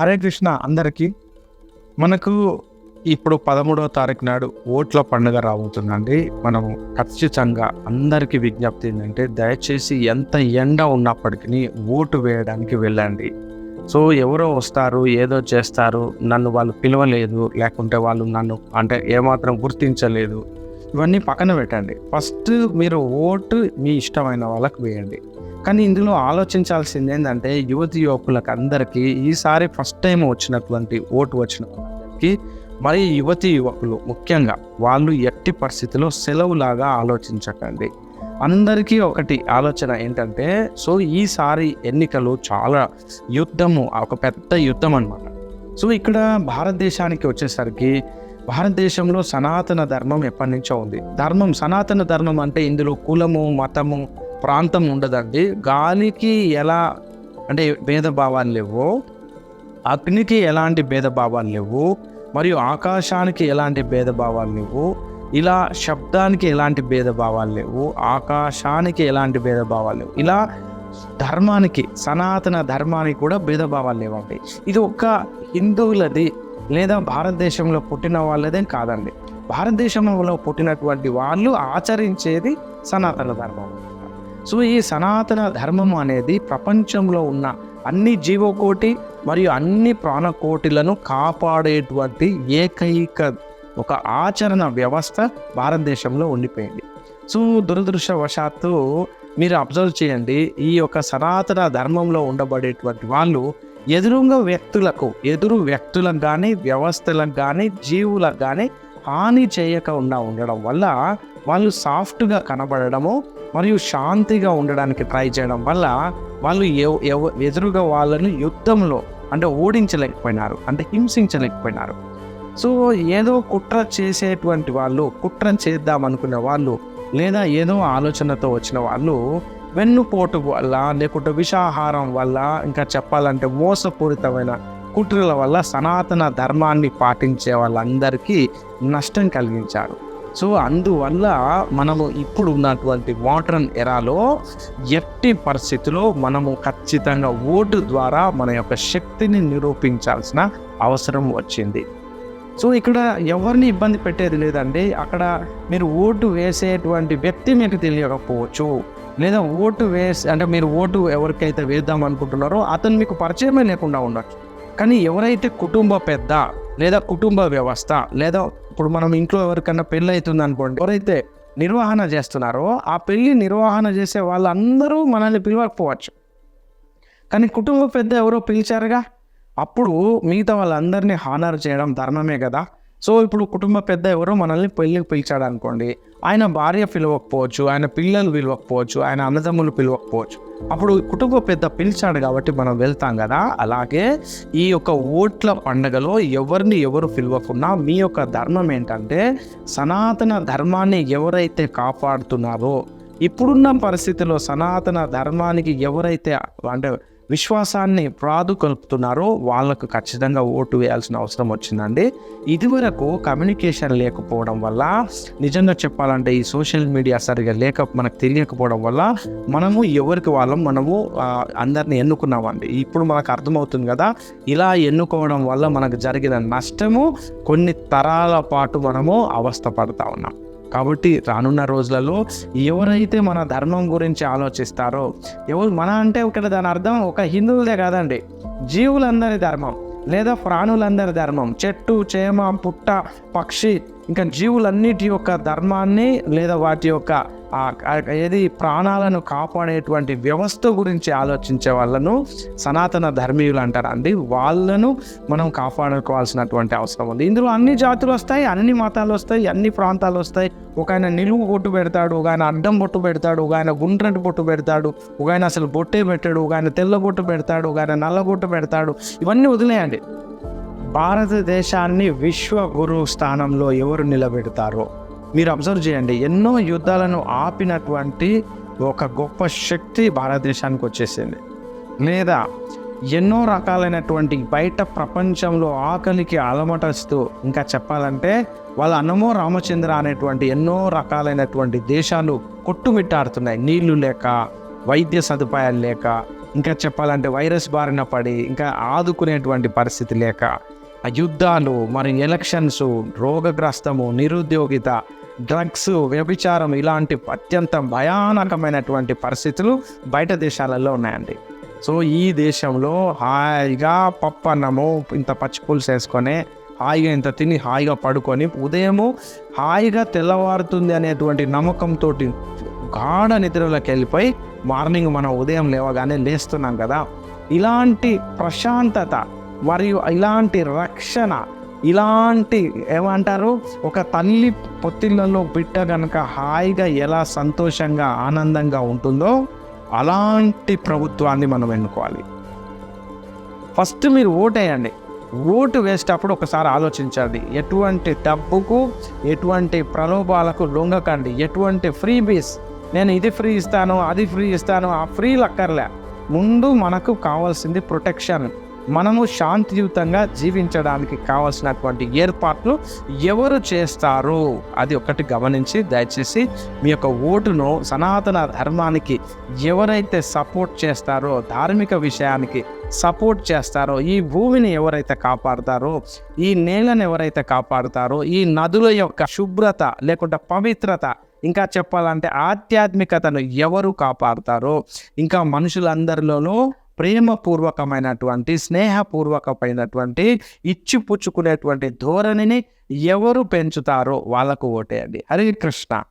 హరే కృష్ణ అందరికీ. మనకు ఇప్పుడు పదమూడవ తారీఖు నాడు ఓట్ల పండుగ రాబోతుందండి. మనం ఖచ్చితంగా అందరికీ విజ్ఞప్తి ఏంటంటే దయచేసి ఎంత ఎండ ఉన్నప్పటికీ ఓటు వేయడానికి వెళ్ళండి. సో ఎవరో వస్తారు ఏదో చేస్తారు నన్ను వాళ్ళు పిలవలేదు లేకుంటే వాళ్ళు నన్ను అంటే ఏమాత్రం గుర్తించలేదు. ఇవన్నీ పక్కన పెట్టండి. ఫస్ట్ మీరు ఓటు మీ ఇష్టమైన వాళ్ళకి వేయండి. కానీ ఇందులో ఆలోచించాల్సింది ఏంటంటే యువతి యువకులకు అందరికీ ఈసారి ఫస్ట్ టైం వచ్చినటువంటి ఓటు వచ్చిన వాళ్ళకి మరి యువతి యువకులు ముఖ్యంగా వాళ్ళు ఎట్టి పరిస్థితిలో సెలవులాగా ఆలోచించకండి. అందరికీ ఒకటి ఆలోచన ఏంటంటే సో ఈసారి ఎన్నికలు చాలా యుద్ధము ఒక పెద్ద యుద్ధం అన్నమాట సో ఇక్కడ భారతదేశానికి వచ్చేసరికి భారతదేశంలో సనాతన ధర్మం ఎప్పటి నుంచో ఉంది. ధర్మం సనాతన ధర్మం అంటే ఇందులో కులము మతము ప్రాంతం ఉండదండి. గాలికి ఎలా అంటే భేదభావాలు లేవు. అగ్నికి ఎలాంటి భేదభావాలు లేవు. మరియు ఆకాశానికి ఎలాంటి భేదభావాలు లేవు. ఇలా శబ్దానికి ఎలాంటి భేదభావాలు లేవు. ఆకాశానికి ఎలాంటి భేదభావాలు లేవు. ఇలా ధర్మానికి సనాతన ధర్మానికి కూడా భేదభావాలు లేవండి. ఇది ఒక్క హిందువులది లేదా భారతదేశంలో పుట్టిన వాళ్ళదే కాదండి. భారతదేశంలో పుట్టినటువంటి వాళ్ళు ఆచరించేది సనాతన ధర్మం. సో ఈ సనాతన ధర్మం అనేది ప్రపంచంలో ఉన్న అన్ని జీవకోటి మరియు అన్ని ప్రాణకోటిలను కాపాడేటువంటి ఏకైక ఒక ఆచరణ వ్యవస్థ భారతదేశంలో ఉండిపోయింది. సో దురదృష్టవశాత్తు మీరు అబ్జర్వ్ చేయండి ఈ యొక్క సనాతన ధర్మంలో ఉండబడేటువంటి వాళ్ళు ఎదురుగా వ్యక్తులకు ఎదురు వ్యక్తులకు కానీ వ్యవస్థలకు కానీ జీవులకు కానీ హాని చేయకుండా ఉండడం వల్ల వాళ్ళు సాఫ్ట్గా కనబడడము మరియు శాంతిగా ఉండడానికి ట్రై చేయడం వల్ల వాళ్ళు ఎవ ఎవ ఎదురుగా వాళ్ళని యుద్ధంలో అంటే ఓడించలేకపోయినారు అంటే హింసించలేకపోయినారు. సో ఏదో కుట్ర చేసేటువంటి వాళ్ళు కుట్ర చేద్దాం అనుకునే వాళ్ళు లేదా ఏదో ఆలోచనతో వచ్చిన వాళ్ళు వెన్నుపోటు వల్ల లేకుంటే విషాహారం వల్ల ఇంకా చెప్పాలంటే మోసపూరితమైన కుట్రల వల్ల సనాతన ధర్మాన్ని పాటించే వాళ్ళందరికీ నష్టం కలిగించారు సో అందువల్ల మనము ఇప్పుడు ఉన్నటువంటి మోడర్న్ ఎరాలో ఎట్టి పరిస్థితిలో మనము ఖచ్చితంగా ఓటు ద్వారా మన యొక్క శక్తిని నిరూపించాల్సిన అవసరం వచ్చింది. సో ఇక్కడ ఎవరిని ఇబ్బంది పెట్టేది లేదండి. అక్కడ మీరు ఓటు వేసేటువంటి వ్యక్తి మీకు తెలియకపోవచ్చు. లేదా ఓటు వేసి అంటే మీరు ఓటు ఎవరికైతే వేద్దాం అనుకుంటున్నారో అతను మీకు పరిచయమే లేకుండా ఉండొచ్చు. కానీ ఎవరైతే కుటుంబ పెద్ద లేదా కుటుంబ వ్యవస్థ లేదా ఇప్పుడు మనం ఇంట్లో ఎవరికైనా పెళ్ళి అవుతుంది అనుకోండి ఎవరైతే నిర్వహణ చేస్తున్నారో ఆ పెళ్ళి నిర్వహణ చేసే వాళ్ళందరూ మనల్ని పిలవకపోవచ్చు. కానీ కుటుంబ పెద్ద ఎవరో పిలిచారుగా? అప్పుడు మిగతా వాళ్ళందరినీ హానర్ చేయడం ధర్మమే కదా. సో ఇప్పుడు కుటుంబ పెద్ద ఎవరో మనల్ని పెళ్ళికి పిలిచాడు అనుకోండి ఆయన భార్య పిలవకపోవచ్చు ఆయన పిల్లలు పిలవకపోవచ్చు ఆయన అన్నదమ్ములు పిలవకపోవచ్చు. అప్పుడు కుటుంబ పెద్ద పిలిచాడు కాబట్టి మనం వెళ్తాం కదా. అలాగే ఈ యొక్క ఓట్ల పండగలో ఎవరిని ఎవరు పిలవకున్నా మీ యొక్క ధర్మం ఏంటంటే సనాతన ధర్మాన్ని ఎవరైతే కాపాడుతున్నారో ఇప్పుడున్న పరిస్థితిలో సనాతన ధర్మానికి ఎవరైతే అంటే విశ్వాసాన్ని ప్రాదు కలుపుతున్నారో వాళ్ళకు ఖచ్చితంగా ఓటు వేయాల్సిన అవసరం వచ్చిందండి. ఇదివరకు కమ్యూనికేషన్ లేకపోవడం వల్ల నిజంగా చెప్పాలంటే ఈ సోషల్ మీడియా సరిగా లేక మనకు తెలియకపోవడం వల్ల మనము ఎవరికి వాళ్ళం మనము అందరిని ఎన్నుకున్నామండి. ఇప్పుడు మనకు అర్థమవుతుంది కదా ఇలా ఎన్నుకోవడం వల్ల మనకు జరిగిన నష్టము కొన్ని తరాల పాటు మనము అవస్థ పడతా ఉన్నాం. కాబట్టి రానున్న రోజులలో ఎవరైతే మన ధర్మం గురించి ఆలోచిస్తారో ఎవరు మన అంటే ఇక్కడ దాని అర్థం ఒక హిందువులదే కాదండి. జీవులందరి ధర్మం లేదా ప్రాణులందరి ధర్మం. చెట్టు చేమ పుట్ట పక్షి ఇంకా జీవులన్నిటి యొక్క ధర్మాన్ని లేదా వాటి యొక్క ఏది ప్రాణాలను కాపాడేటువంటి వ్యవస్థ గురించి ఆలోచించే వాళ్ళను సనాతన ధర్మీయులు అంటారండి వాళ్ళను మనం కాపాడుకోవాల్సినటువంటి అవసరం ఉంది. ఇందులో అన్ని జాతులు వస్తాయి అన్ని మతాలు వస్తాయి అన్ని ప్రాంతాలు వస్తాయి. ఒక ఆయన నిలువు బొట్టు పెడతాడు ఒక ఆయన అడ్డం బొట్టు పెడతాడు ఒక ఆయన గుండ్రటి బొట్టు పెడతాడు ఒక ఆయన అసలు బొట్టే పెట్టాడు ఒక ఆయన తెల్ల బొట్టు పెడతాడు ఒక ఆయన నల్ల బొట్టు పెడతాడు. ఇవన్నీ వదిలేయండి. భారతదేశాన్ని విశ్వ గురు స్థానంలో ఎవరు నిలబెడతారో మీరు అబ్జర్వ్ చేయండి. ఎన్నో యుద్ధాలను ఆపినటువంటి ఒక గొప్ప శక్తి భారతదేశానికి వచ్చేసింది. లేదా ఎన్నో రకాలైనటువంటి బయట ప్రపంచంలో ఆకలికి అలమటస్తూ ఇంకా చెప్పాలంటే వాళ్ళ అన్నమో రామచంద్ర అనేటువంటి ఎన్నో రకాలైనటువంటి దేశాలు కొట్టుమిట్టాడుతున్నాయి. నీళ్ళు లేక వైద్య సదుపాయాలు లేక ఇంకా చెప్పాలంటే వైరస్ బారిన పడి ఇంకా ఆదుకునేటువంటి పరిస్థితి లేక. యుద్ధాలు మరి ఎలక్షన్స్ రోగగ్రస్తము నిరుద్యోగిత డ్రగ్స్ వ్యభిచారం ఇలాంటి అత్యంత భయానకమైనటువంటి పరిస్థితులు బయట దేశాలలో ఉన్నాయండి. సో ఈ దేశంలో హాయిగా పప్పు అన్నము ఇంత పచ్చి పులుసు వేసుకొని హాయిగా ఇంత తిని హాయిగా పడుకొని ఉదయము హాయిగా తెల్లవారుతుంది అనేటువంటి నమ్మకంతో గాఢ నిద్రలోకి వెళ్ళిపోయి మార్నింగ్ మనం ఉదయం లేవగానే లేస్తున్నాం కదా. ఇలాంటి ప్రశాంతత మరియు ఇలాంటి రక్షణ ఇలాంటి ఏమంటారు? ఒక తల్లి పొత్తిళ్ళలో బిడ్డ కనుక హాయిగా ఎలా సంతోషంగా ఆనందంగా ఉంటుందో అలాంటి ప్రభుత్వాన్ని మనం ఎన్నుకోవాలి. ఫస్ట్ మీరు ఓటేయండి ఓటు వేసేటప్పుడు ఒకసారి ఆలోచించండి. ఎటువంటి డబ్బుకు ఎటువంటి ప్రలోభాలకు లొంగకండి. ఎటువంటి ఫ్రీ బీస్ నేను ఇది ఫ్రీ ఇస్తాను అది ఫ్రీ ఇస్తాను ఆ ఫ్రీ లక్కర్లే ముందు మనకు కావాల్సింది ప్రొటెక్షన్. మనము శాంతియుతంగా జీవించడానికి కావాల్సినటువంటి ఏర్పాట్లు ఎవరు చేస్తారు? అది ఒకటి గమనించి దయచేసి మీ యొక్క ఓటును సనాతన ధర్మానికి ఎవరైతే సపోర్ట్ చేస్తారో ధార్మిక విషయానికి సపోర్ట్ చేస్తారో ఈ భూమిని ఎవరైతే కాపాడుతారో ఈ నేలను ఎవరైతే కాపాడుతారో ఈ నదుల యొక్క శుభ్రత లేకుంటే పవిత్రత ఇంకా చెప్పాలంటే ఆధ్యాత్మికతను ఎవరు కాపాడుతారో ఇంకా మనుషులందరిలోనూ ప్రేమపూర్వకమైనటువంటి స్నేహపూర్వకమైనటువంటి ఇచ్చిపుచ్చుకునేటువంటి ధోరణిని ఎవరు పెంచుతారో వాళ్ళకు ఓటేయండి హరే కృష్ణ.